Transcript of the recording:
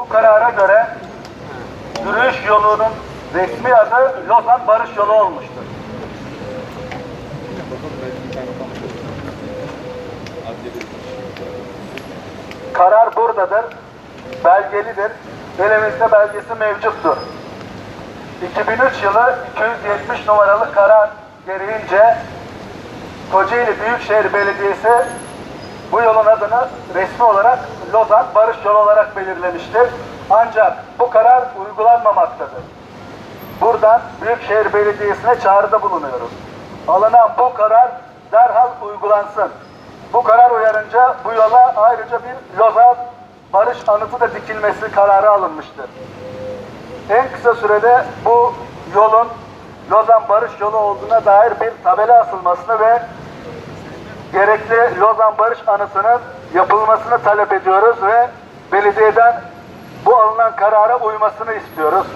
Bu karara göre yürüyüş yolunun resmi adı Lozan Barış Yolu olmuştur. Karar buradadır, belgelidir, elimizde belgesi mevcuttur. 2003 yılı 270 numaralı karar gereğince Kocaeli Büyükşehir Belediyesi bu yolun adını resmi olarak Lozan Barış Yolu olarak belirlemiştir. Ancak bu karar uygulanmamaktadır. Buradan Büyükşehir Belediyesi'ne çağrıda bulunuyoruz. Alınan bu karar derhal uygulansın. Bu karar uyarınca bu yola ayrıca bir Lozan Barış Anıtı da dikilmesi kararı alınmıştır. En kısa sürede bu yolun Lozan Barış Yolu olduğuna dair bir tabela asılmasını ve gerekli Lozan Barış Anıtı'nın yapılmasını talep ediyoruz ve belediyeden bu alınan karara uymasını istiyoruz.